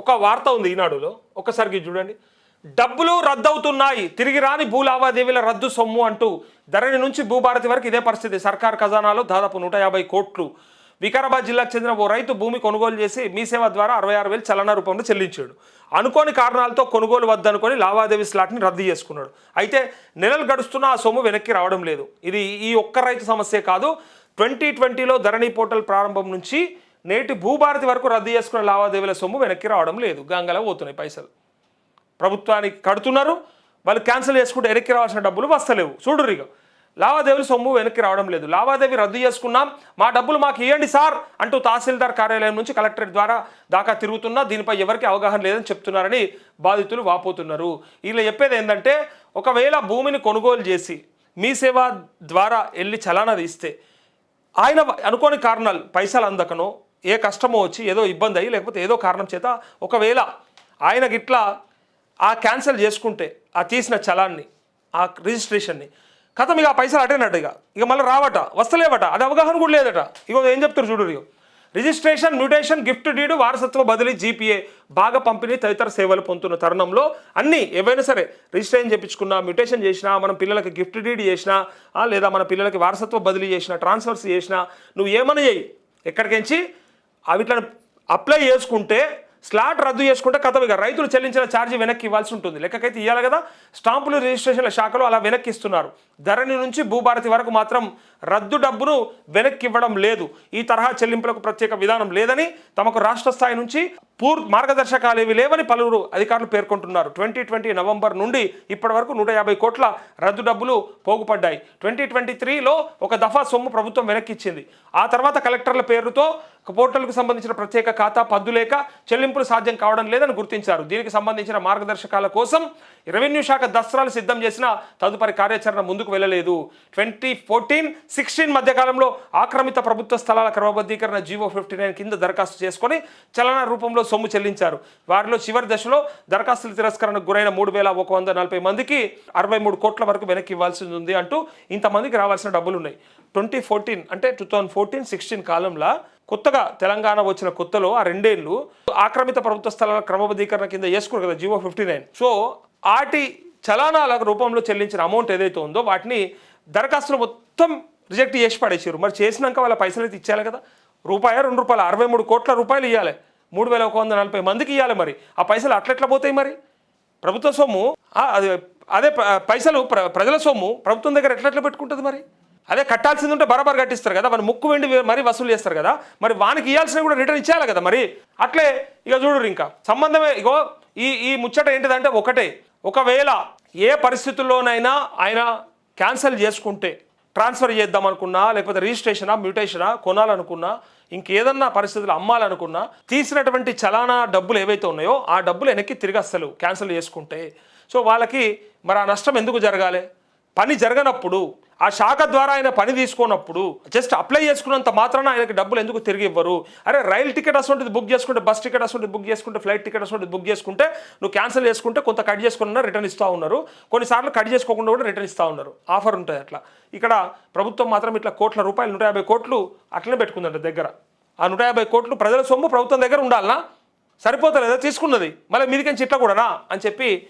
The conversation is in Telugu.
ఒక వార్త ఉంది ఈనాడులో. ఒకసారికి చూడండి. డబ్బులు రద్దవుతున్నాయి. తిరిగి రాని భూ లావాదేవీల రద్దు సొమ్ము అంటూ ధరణి నుంచి భూభారతి వరకు ఇదే పరిస్థితి. సర్కార్ ఖజానాలో దాదాపు నూట యాభై కోట్లు. వికారాబాద్ జిల్లాకు చెందిన ఓ రైతు భూమి కొనుగోలు చేసి మీ సేవ ద్వారా అరవై ఆరు వేలు చలన రూపంలో చెల్లించాడు. అనుకోని కారణాలతో కొనుగోలు వద్దనుకొని లావాదేవీ స్లాట్ని రద్దు చేసుకున్నాడు. అయితే నెలలు గడుస్తున్న ఆ సొమ్ము వెనక్కి రావడం లేదు. ఇది ఈ ఒక్క రైతు సమస్యే కాదు. ట్వంటీ ట్వంటీలో ధరణి పోర్టల్ ప్రారంభం నుంచి నేటి భూభారతి వరకు రద్దు చేసుకున్న లావాదేవీల సొమ్ము వెనక్కి రావడం లేదు. గంగలో పోతున్నాయి పైసలు. ప్రభుత్వానికి కడుతున్నారు. వాళ్ళు క్యాన్సిల్ చేసుకుంటే వెనక్కి రావాల్సిన డబ్బులు వస్తలేవు. చూడు ఇక లావాదేవీలు సొమ్ము వెనక్కి రావడం లేదు. లావాదేవీ రద్దు చేసుకున్నాం. మా డబ్బులు మాకు ఇవ్వండి సార్ అంటూ తహసీల్దార్ కార్యాలయం నుంచి కలెక్టరేట్ ద్వారా దాకా తిరుగుతున్నా. దీనిపై ఎవరికి అవగాహన లేదని చెప్తున్నారని బాధితులు వాపోతున్నారు. వీళ్ళు చెప్పేది ఏంటంటే ఒకవేళ భూమిని కొనుగోలు చేసి మీ సేవ ద్వారా వెళ్ళి చలానా తీస్తే ఆయన అనుకోని కారణాలు పైసలు అందకనో ఏ కష్టమో వచ్చి ఏదో ఇబ్బంది అయ్యి లేకపోతే ఏదో కారణం చేత ఒకవేళ ఆయన గిట్లా ఆ క్యాన్సిల్ చేసుకుంటే ఆ తీసిన చలాన్ని ఆ రిజిస్ట్రేషన్ని కథ మీకు ఆ పైసలు అటేనట్టు ఇక. ఇక మళ్ళీ రావట వస్తలేవట అది అవగాహన కూడా లేదట. ఇగో ఏం చెప్తారు చూడు ఇగో. రిజిస్ట్రేషన్ మ్యూటేషన్ గిఫ్ట్ డీడు వారసత్వ బదిలీ జీపీఏ బాగా పంపిణీ తదితర సేవలు పొందుతున్న తరుణంలో అన్నీ ఏవైనా సరే రిజిస్ట్రేషన్ చేయించుకున్నా మ్యూటేషన్ చేసినా మనం పిల్లలకి గిఫ్ట్ డీడ్ చేసినా లేదా మన పిల్లలకి వారసత్వ బదిలీ చేసినా ట్రాన్స్ఫర్స్ చేసినా నువ్వు ఏమని చేయి. ఎక్కడికించి? అవిట్లను అప్లై చేసుకుంటే స్లాట్ రద్దు చేసుకుంటే కథ ఇక. రైతులు చెల్లించిన ఛార్జీ వెనక్కి ఇవ్వాల్సి ఉంటుంది. లెక్కకైతే ఇవ్వాలి కదా. స్టాంపులు రిజిస్ట్రేషన్ల శాఖలో అలా వెనక్కి ఇస్తున్నారు. ధరణి నుంచి భూభారతి వరకు మాత్రం రద్దు డబ్బును వెనక్కి ఇవ్వడం లేదు. ఈ తరహా చెల్లింపులకు ప్రత్యేక విధానం లేదని తమకు రాష్ట్ర స్థాయి నుంచి పూర్ మార్గదర్శకాలు ఏవి లేవని పలువురు అధికారులు పేర్కొంటున్నారు. ట్వంటీ ట్వంటీ నవంబర్ నుండి ఇప్పటి వరకు నూట యాభై కోట్ల రద్దు డబ్బులు పోగుపడ్డాయి. ట్వంటీ ట్వంటీ త్రీలో ఒక దఫా సొమ్ము ప్రభుత్వం వెనక్కిచ్చింది ఆ తర్వాత కలెక్టర్ల పేరుతో పోర్టల్కు సంబంధించిన ప్రత్యేక ఖాతా పద్దు లేక చెల్లింపులు సాధ్యం కావడం లేదని గుర్తించారు. దీనికి సంబంధించిన మార్గదర్శకాల కోసం రెవెన్యూ శాఖ దస్త్రాలు సిద్ధం చేసిన తదుపరి కార్యాచరణ ముందుకు వెళ్ళలేదు. ట్వంటీ ఫోర్టీన్ సిక్స్టీన్ మధ్యకాలంలో ఆక్రమిత ప్రభుత్వ స్థలాల క్రమబద్ధీకరణ జీవో ఫిఫ్టీ నైన్ కింద దరఖాస్తు చేసుకొని చలన రూపంలో సొమ్ము చెల్లించారు. వారిలో చివరి దశలో దరఖాస్తుల తిరస్కరణకు గురైన మూడు వేల ఒక వంద నలభై మందికి అరవై మూడు కోట్ల వరకు వెనక్కి ఇవ్వాల్సి ఉంది అంటూ ఇంతమందికి రావాల్సిన డబ్బులు ఉన్నాయి ట్వంటీ ఫోర్టీన్ అంటే టూ థౌజండ్ ఫోర్టీన్ సిక్స్టీన్ కాలంలో కొత్తగా తెలంగాణ వచ్చిన కొత్తలో ఆ రెండేళ్ళు ఆక్రమిత ప్రభుత్వ స్థలాల క్రమబద్ధీకరణ కింద చేసుకున్నారు కదా జీవో ఫిఫ్టీ నైన్ సో ఆటి చలానాల రూపంలో చెల్లించిన అమౌంట్ ఏదైతే ఉందో వాటిని దరఖాస్తులు మొత్తం రిజెక్ట్ చేసి పడేసారు మరి చేసినాక వాళ్ళ పైసలు అయితే ఇచ్చేయాలి కదా? రూపాయ రెండు రూపాయలు? అరవై మూడు కోట్ల రూపాయలు ఇవ్వాలి మూడు వేల ఒక వంద నలభై మందికి ఇవ్వాలి మరి. ఆ పైసలు అట్లెట్లా పోతాయి మరి? ప్రభుత్వ సొమ్ము అదే అది అదే పైసలు ప్ర ప్రజల సొమ్ము ప్రభుత్వం దగ్గర ఎట్లెట్లా పెట్టుకుంటుంది మరి? అదే కట్టాల్సింది ఉంటే బరాబర్ కట్టిస్తారు కదా మరి ముక్కు వెండి మరీ వసూలు చేస్తారు కదా మరి వానికి ఇవ్వాల్సిన కూడా రిటర్న్ ఇచ్చేయాలి కదా మరి. అట్లే ఇక చూడు ఇంకా. సంబంధమే ఇగో ఈ ఈ ముచ్చట ఏంటిదంటే ఒకటే. ఒకవేళ ఏ పరిస్థితుల్లోనైనా ఆయన క్యాన్సిల్ చేసుకుంటే ట్రాన్స్ఫర్ చేద్దాం అనుకున్నా లేకపోతే రిజిస్ట్రేషనా మ్యూటేషనా కొనాలనుకున్నా ఇంకేదన్నా పరిస్థితులు అమ్మాలనుకున్నా తీసినటువంటి చలానా డబ్బులు ఏవైతే ఉన్నాయో ఆ డబ్బులు వెనక్కి తిరిగి అస్సలు క్యాన్సిల్ చేసుకుంటే సో వాళ్ళకి మరి ఆ నష్టం ఎందుకు జరగాలి? పని జరగనప్పుడు ఆ శాఖ ద్వారా ఆయన పని తీసుకున్నప్పుడు జస్ట్ అప్లై చేసుకున్నంత మాత్రాన ఆయనకి డబ్బులు ఎందుకు తిరిగి ఇవ్వరు? అరే రైలు టికెట్ అసలు బుక్ చేసుకుంటే బస్ టికెట్ అసలు బుక్ చేసుకుంటే ఫ్లైట్ టికెట్ అసలు బుక్ చేసుకుంటే నువ్వు క్యాన్సిల్ చేసుకుంటే కొంత కట్ చేసుకున్నా రిటర్న్ ఇస్తూ ఉన్నారు. కొన్నిసార్లు కట్ చేసుకోకుండా కూడా రిటర్న్ ఇస్తూ ఉన్నారు. ఆఫర్ ఉంటుంది అట్లా. ఇక్కడ ప్రభుత్వం మాత్రం ఇట్లా కోట్ల రూపాయలు నూట యాభై కోట్లు అట్లనే పెట్టుకుందంట దగ్గర. ఆ నూట యాభై కోట్లు ప్రజల సొమ్ము ప్రభుత్వం దగ్గర ఉండాలనా? సరిపోతలేదా? తీసుకున్నది. మళ్ళీ మీదికని ఇట్లా కూడానా? అని చెప్పి